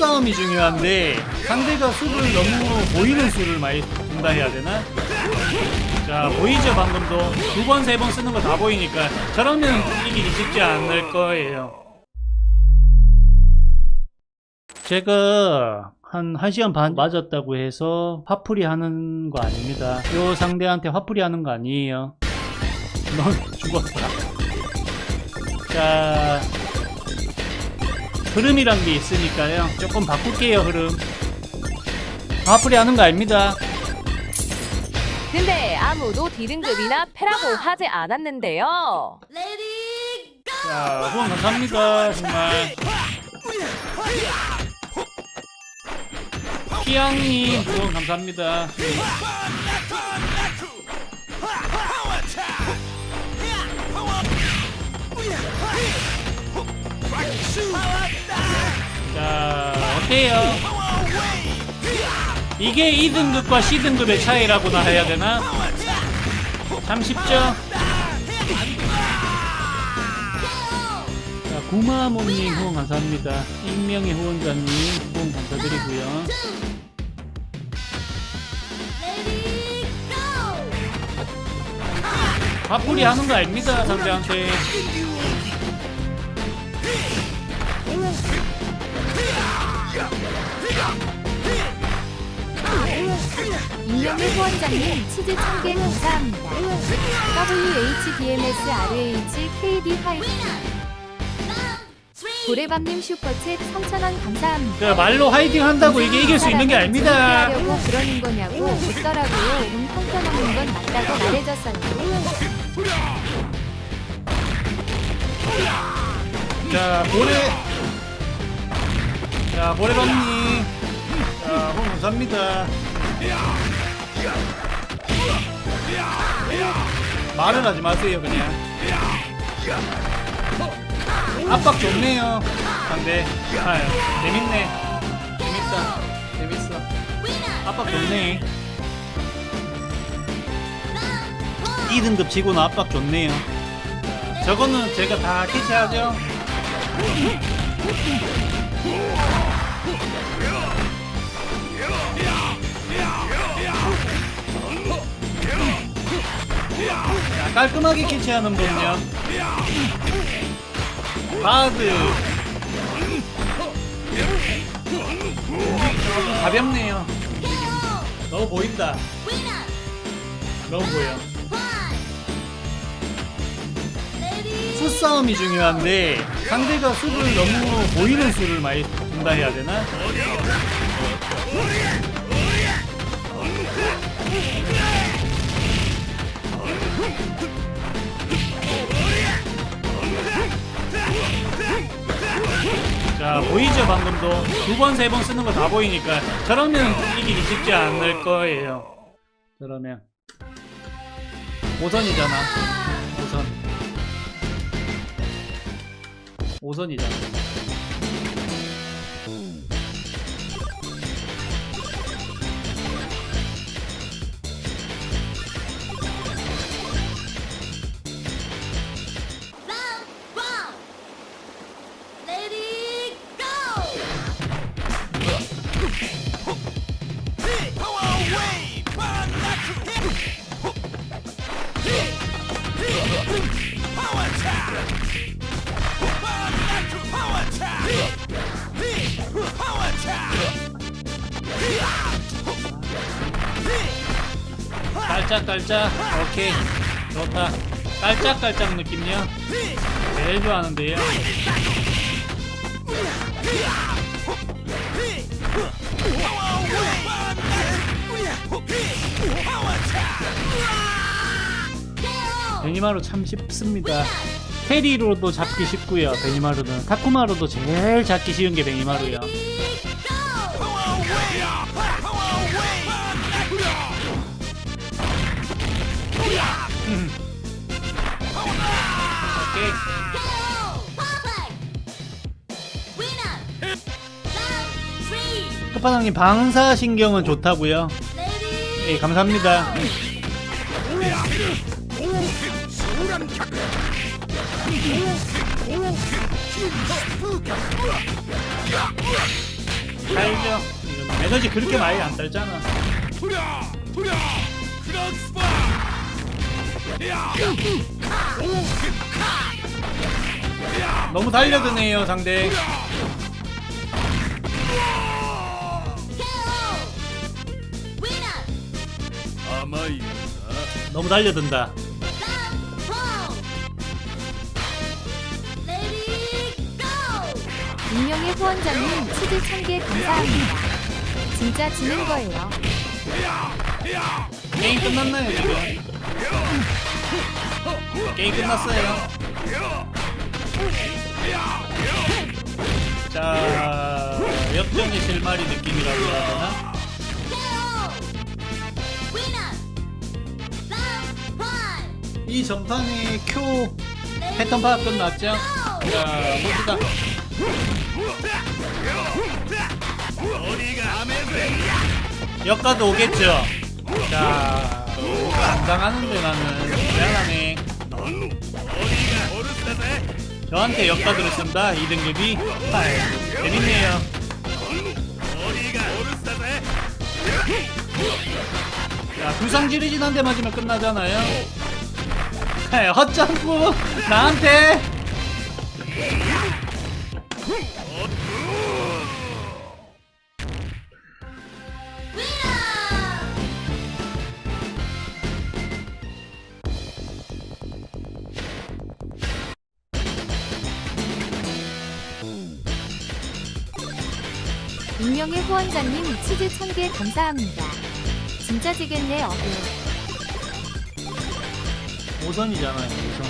수싸움이 중요한데 상대가 수를 너무 보이는 수를 많이 둔다 해야 되나? 자 보이죠 방금도. 두 번 세 번 쓰는 거 다 보이니까. 저러면 이기기 쉽지 않을 거예요. 제가 한 1시간 반 맞았다고 해서 화풀이 하는 거 아닙니다. 요 상대한테 화풀이 하는 거 아니에요. 넌 죽었다. 자 흐름이란 게 있으니까요 조금 바꿀게요 흐름 화풀이 하는 거 아닙니다 근데 아무도 D등급이나 패라고 하지 않았는데요. 자, 후원 감사합니다. 정말. 피양님 후원 감사합니다. 자, 어때요? 이게 2등급과 C등급의 차이라고나 해야 되나? 참 쉽죠? 자, 구마모님 후원 감사합니다. 익명의 후원자님 후원 감사드리고요. 밥풀이 하는 거 아닙니다, 상대한테. 익명의 후원자님 치즈 1000개 감사합니다. WHBMS RH KD 화이팅 고래밤님 슈퍼챗 3,000원 감사합니다. 자, 말로 화이팅 한다고 이게 이길 수 있는 게 아닙니다. 하려고 그러는 거냐고 묻더라고요. 음 펑터 먹는 건 맞다고 말해줬어요. 자, 고래. 자, 고래밤님. 자, 후원 감사합니다. 말을 하지 마세요, 그냥. 압박 좋네요. 상대. 아유, 재밌네. 재밌다. 재밌어. 압박 좋네. 2등급 치고는 압박 좋네요. 저거는 제가 다 캐치하죠. 자, 깔끔하게 캐치하는 분요. 바드. 가볍네요. 너무 보인다. 너무 보여. 수싸움이 중요한데 상대가 수를 너무 보이는 수를 많이 둔다 해야 되나? 자 보이죠? 방금도 두 번 세 번 쓰는 거 다 보이니까 저러면 이기기 쉽지 않을 거예요. 그러면 5선이잖아. 5선. 5선이잖아 깔짝깔짝. 오케이. 좋다. 깔짝깔짝 느낌이요? 제일 좋아하는데요? 베니마루 참 쉽습니다. 테리로도 잡기 쉽고요. 베니마루는 타쿠마루도 제일 잡기 쉬운 게 베니마루요 끝판왕님 방사신경은 좋다고요 예 감사합니다 이건 에너지 그렇게 많이 안 달잖아 너무 달려드네요 상대 너무 달려든다 익명의 후원자님 치즈 천개 감사합니다. 진짜 지는 거예요. 게임 끝났나요 지금 게임 끝났어요. 자 역전의 실마리 느낌이라고 해야 되나? 이 전판의 큐 패턴 파악 끝났죠? 자 봅시다. 역가도 오겠죠? 자 안 당하는데 나는. 미안하네 저한테 역가들을 쓴다. 2등급이. 재밌네요. 자 불상 지르진 한 대 맞으면 끝나잖아요. 에이, 헛점프 나한테 익명의 후원자님 치즈 천개 감사합니다. 진짜 지겠네 어구. 5선이잖아요 5선.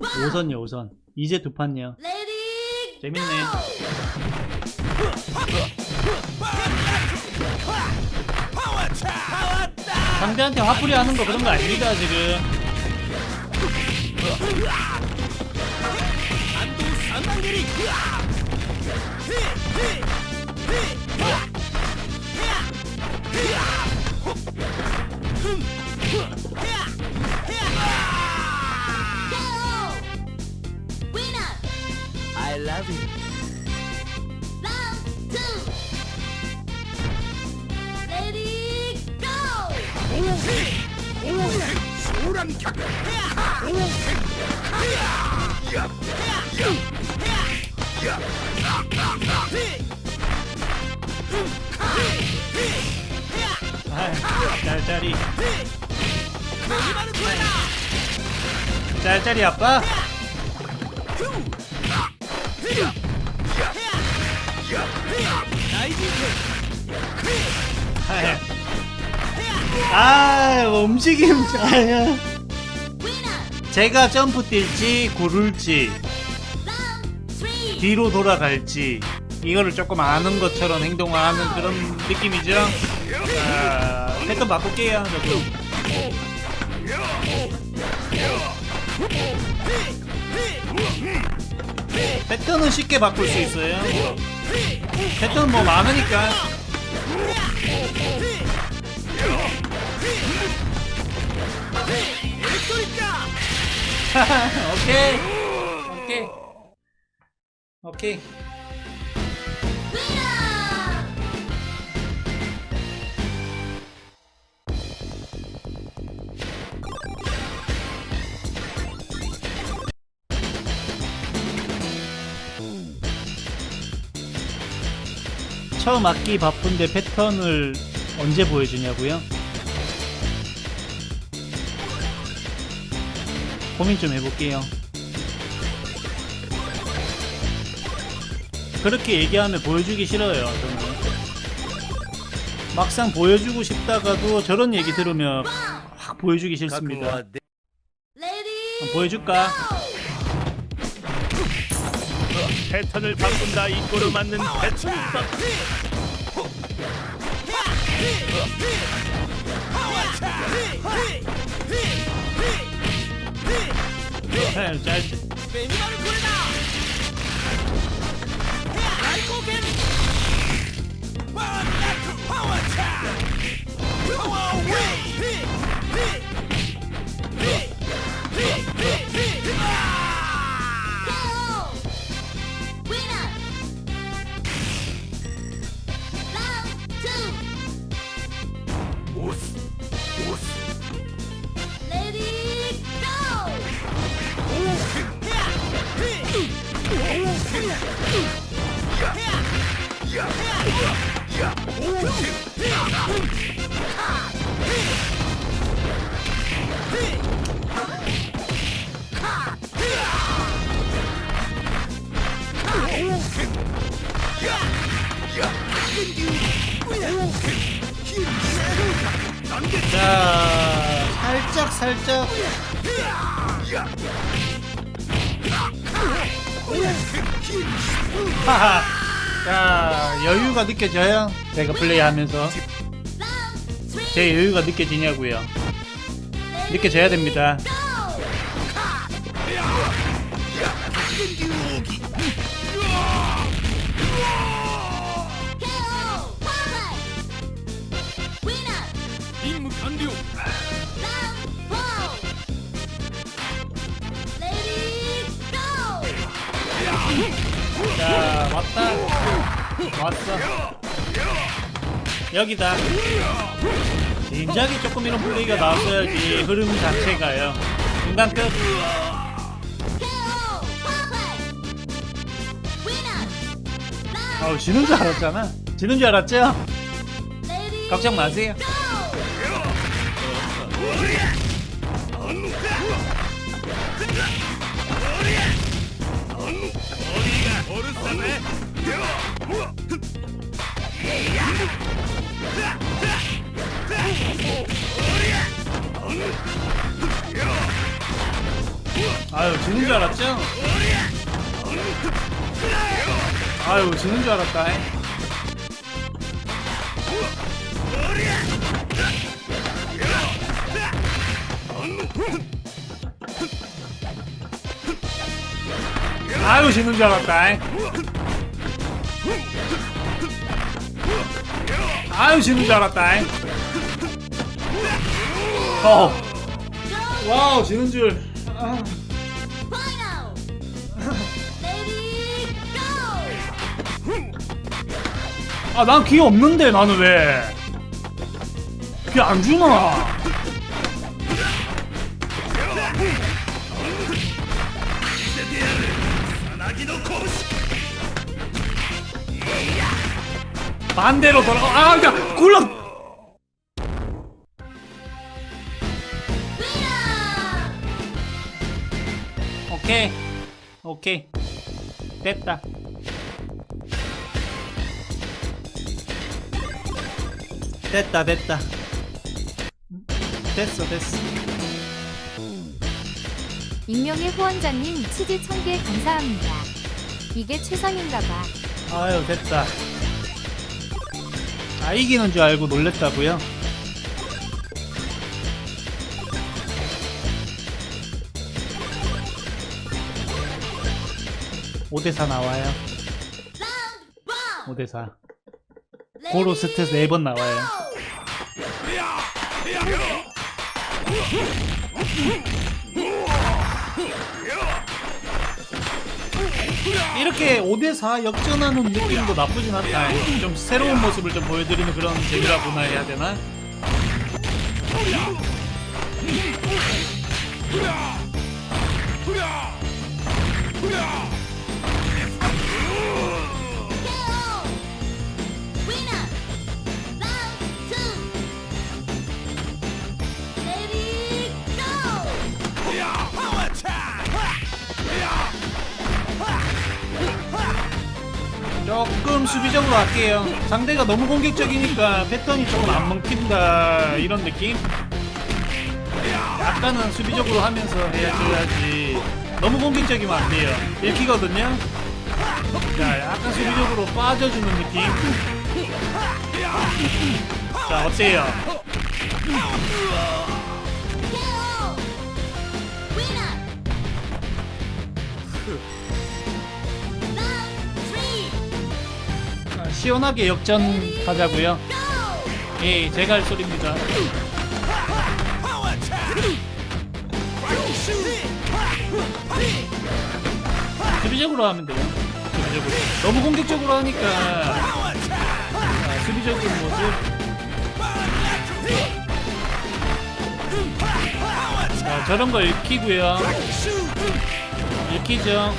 5선이요 5선. 이제 두 판요. 재밌네. 상대한테 화풀이 하는 거 그런 거 아닙니다 지금 I love you. Round two. Ready, go! 攻撃攻撃騒乱客攻撃やっやっ 짤짤이. 짤짤이 아빠. 아 움직임 제가 점프 뛸지 구를지 뒤로 돌아갈지 이거를 조금 아는 것처럼 행동을 하는 그런 느낌이죠? 자 패턴 바꿀게요. 저도 패턴은 쉽게 바꿀 수 있어요. 패턴 뭐 많으니까. 오케이. 오케이 오케이 처음 악기 바쁜데 패턴을 언제 보여주냐고요? 고민 좀 해볼게요. 그렇게 얘기하면 보여주기 싫어요, 저는. 막상 보여주고 싶다가도 저런 얘기 들으면 확 보여주기 싫습니다. 보여줄까? 패턴을 바꾼다 이꼬로 맞는 패턴 Koken! Back power time! Power win! Winner! Round two! Woof! Woof! Ready, go! 자, 살짝 살짝. 하하. 자, 여유가 느껴져요? 제가 플레이하면서 제 여유가 느껴지냐고요? 느껴져야 됩니다. 자, 왔다. 왔어. 여기다. 진작에 조금 이런 플레이가 나왔어야지 흐름 자체가요. 중간 끝. 아우 지는 줄 알았잖아. 지는 줄 알았죠? 걱정 마세요. 아유 지는 줄 알았죠? 아유 지는 줄 알았다. 아유 지는 줄 알았다. 아유 지는 줄 알았다. 어. 와우 지는 줄. 아. 아, 난 기회 없는데, 나는 왜? 기회 안 주나? 반대로 돌아가. 아, 야, 굴러. 오케이. 오케이. 됐다. 됐다 됐다 됐어 됐어 익명의 후원자님 치즈 1000개 감사합니다. 이게 최선인가봐. 아유 됐다 아 이기는 줄 알고 놀랬다고요? 오대4 나와요 5대4 고로 스탯 4번 나와요 이렇게 5대4 역전하는 느낌도 나쁘진 않다. 좀 새로운 모습을 좀 보여드리는 그런 재미라고나 해야 되나? 조금 수비적으로 할게요. 상대가 너무 공격적이니까 패턴이 조금 안 먹힌다 이런 느낌? 약간은 수비적으로 하면서 해야지 너무 공격적이면 안 돼요. 읽히거든요. 자, 약간 수비적으로 빠져주는 느낌. 자, 어때요? 시원하게 역전하자고요. 예, 제가 할 소리입니다. 수비적으로 하면 돼요. 수비적으로. 너무 공격적으로 하니까 아, 수비적인 모습. 자, 저런 거 읽히고요. 읽히죠.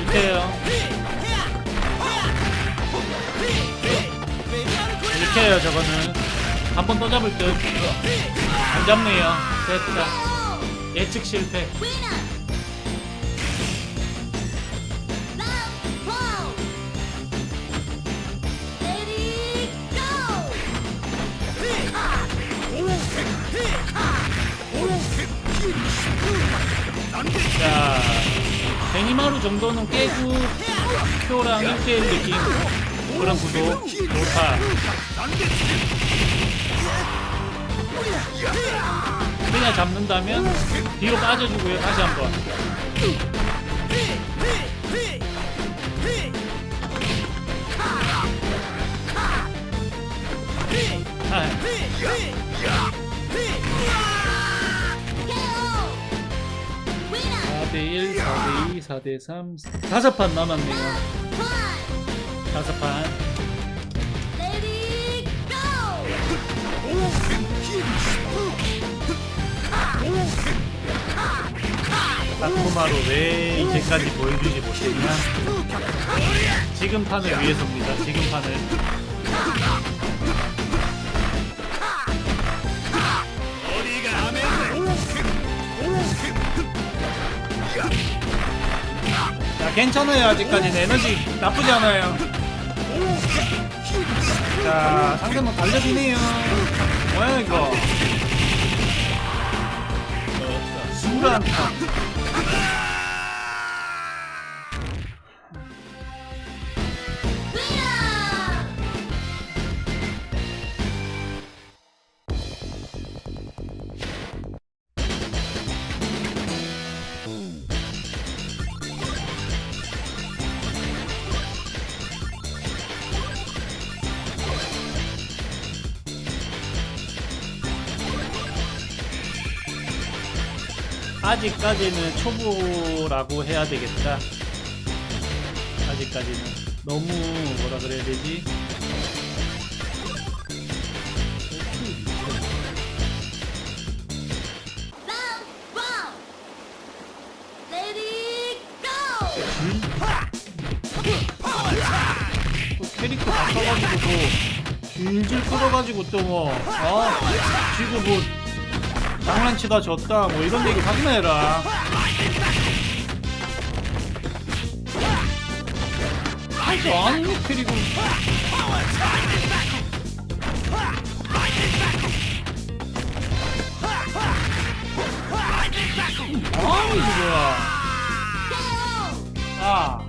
읽혀요. 지켜요 저거는. 한 번 또 잡을 듯 안 잡네요. 됐다. 예측 실패. 자 베니마루 정도는 깨고 표랑 1대1 느낌 그런 구도 좋다. 그냥 잡는다면 뒤로 빠져주고요 다시 한번. 아, 4대1, 4대 2, 4대3 다섯 판 남았네요 다섯 판. 다쿠마로 왜 이제까지 보여주지 못했냐? 지금 판을 위해서입니다. 지금 판을. 자 괜찮아요 아직까지는. 에너지 나쁘지 않아요 자 상대방 달려지네요. 뭐야 이거? 수란타 아직까지는 초보라고 해야 되겠다. 아직까지는 너무 뭐라 그래야 되지? 또 캐릭터 바꿔가지고 또 줄줄 끌어가지고 또 뭐, 아, 지금 뭐 장난치다 졌다 뭐 이런 얘기 하지 마라. 아이고 아니 그리고 아니 이거야. 아.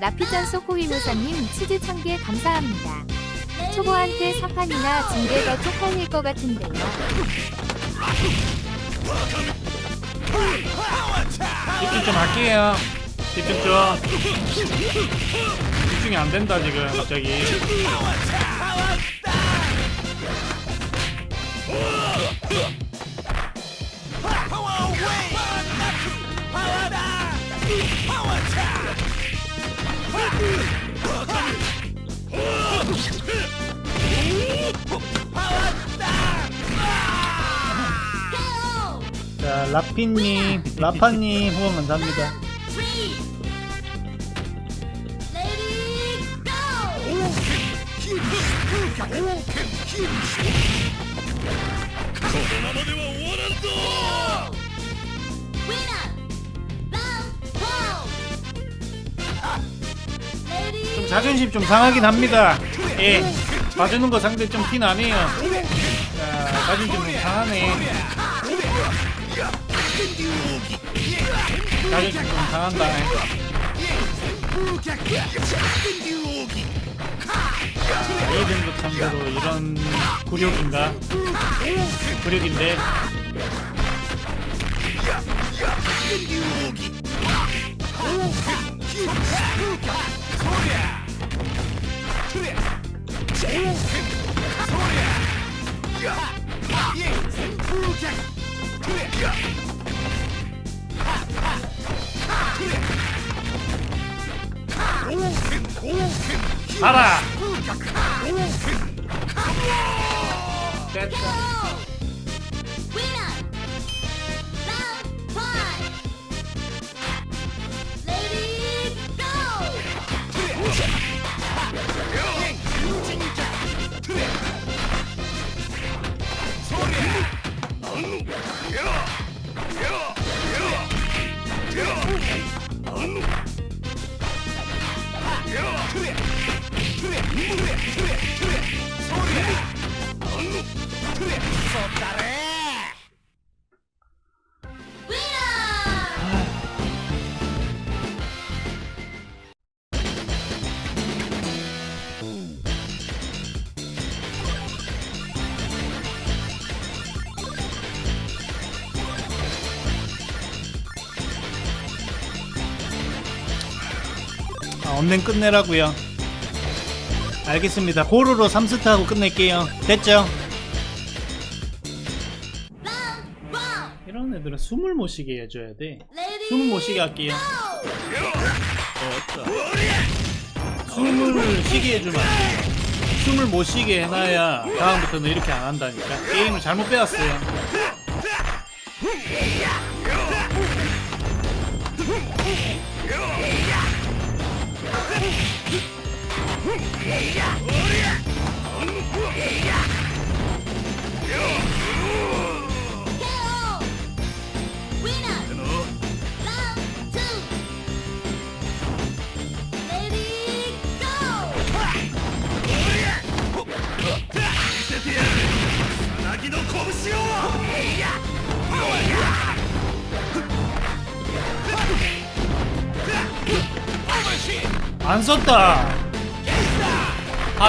나피전 소코위 무사님 치즈 천개 감사합니다. 초보한테 사판이나 징계 더 쪽팔릴 것 같은데요. 집중 좀 할게요. 집중 좀. 집중이 안 된다 지금 갑자기. 라피님, 라파님 후원 감사합니다. 좀 자존심 좀 상하긴 합니다. 예, 봐주는 거 상대 좀 티 나네요. 자, 자존심 좀 상하네. 자존심 좀. 자, 2등급 상대로 이런 굴욕인가? 굴욕인데. 가라! 됐다. Soltar 언랭 끝내라고요. 알겠습니다. 고루로 3스트 하고 끝낼게요. 됐죠? 이런 애들은 숨을 못 쉬게 해줘야 돼. 숨을 못 쉬게 할게요. 어. 숨을 쉬게 해주면 안 돼요. 숨을 못 쉬게 해놔야 다음부터는 이렇게 안 한다니까. 게임을 잘못 배웠어요 안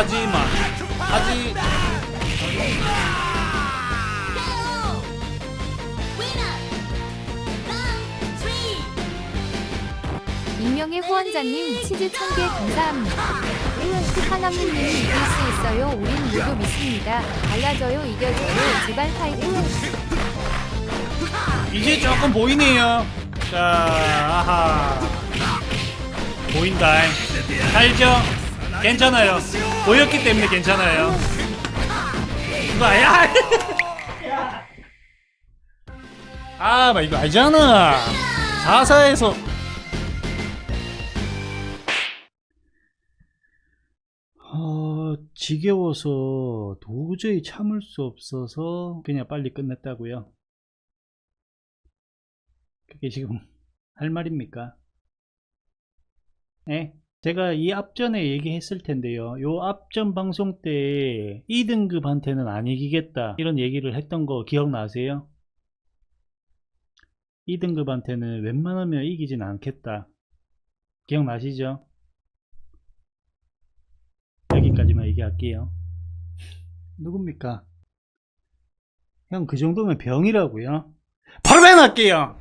하지만 하지 익명의 후원자님 치즈 1000개 감사합니다. 스파나무님이 이길 수 있어요. 우린 모두 믿습니다. 달라져요. 이겨줘요. 제발 파이팅. 이제 조금 보이네요 자 아하 보인다 알죠? 괜찮아요 보였기 때문에 괜찮아요 아야 아, 나 이거 알잖아. 4사에서 어, 지겨워서 도저히 참을 수 없어서 그냥 빨리 끝냈다고요. 그게 지금 할 말입니까? 예? 제가 이 앞전에 얘기했을 텐데요. 요 앞전 방송 때 2등급한테는 안 이기겠다. 이런 얘기를 했던 거 기억나세요? 2등급한테는 웬만하면 이기진 않겠다. 기억나시죠? 여기까지만 얘기할게요. 누굽니까? 형 그 정도면 병이라고요? 바로 배할게요